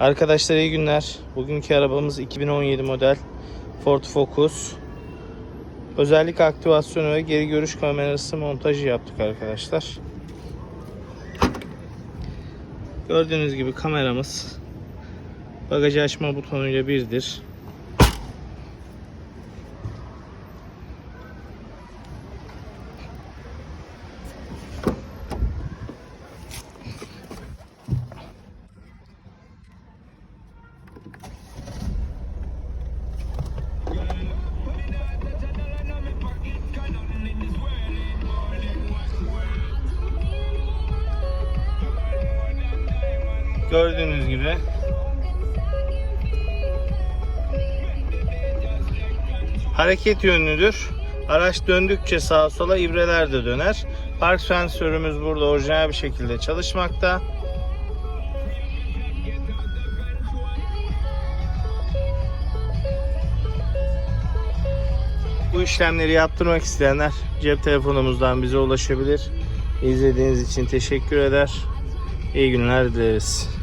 Arkadaşlar iyi günler. Bugünkü arabamız 2017 model Ford Focus. Özellik aktivasyonu ve geri görüş kamerası montajı yaptık arkadaşlar. Gördüğünüz gibi kameramız bagajı açma butonuyla birdir. Gördüğünüz gibi hareket yönlüdür. Araç döndükçe sağa sola ibreler de döner. Park sensörümüz burada orijinal bir şekilde çalışmakta. Bu işlemleri yaptırmak isteyenler cep telefonumuzdan bize ulaşabilir. İzlediğiniz için teşekkür eder. İyi günler dileriz.